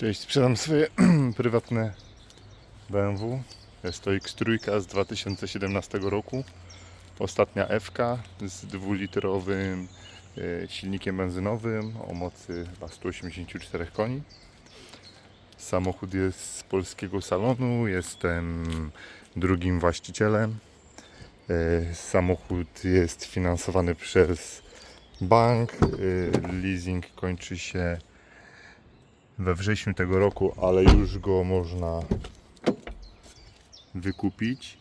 Cześć, sprzedam swoje prywatne BMW. Jest to X3 z 2017 roku. Ostatnia FK z dwulitrowym e, silnikiem benzynowym o mocy chyba 184 koni. Samochód jest z polskiego salonu. Jestem drugim właścicielem. E, Samochód jest finansowany przez bank. E, Leasing kończy się we wrześniu tego roku, ale już go można wykupić.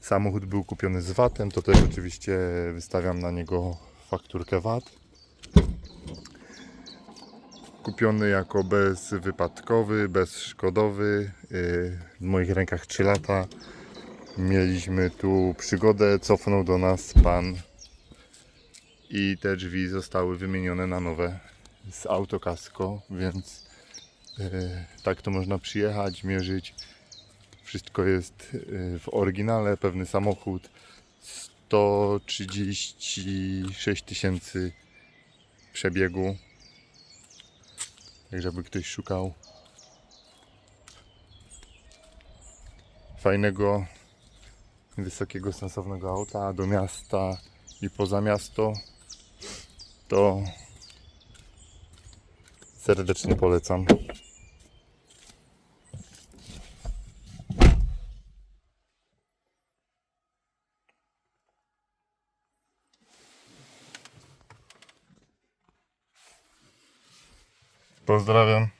Samochód był kupiony z VAT-em, to też oczywiście wystawiam na niego fakturkę VAT. Kupiony jako bezwypadkowy, bezszkodowy. yy, W moich rękach 3 lata. Mieliśmy tu przygodę, cofnął do nas pan i te drzwi zostały wymienione na nowe z autokasko, więc e, tak to można przyjechać, mierzyć. Wszystko jest e, w oryginale, pewny samochód. 136 tysięcy przebiegu. Tak żeby ktoś szukał fajnego, wysokiego, sensownego auta do miasta i poza miasto, to serdecznie polecam. Pozdrawiam.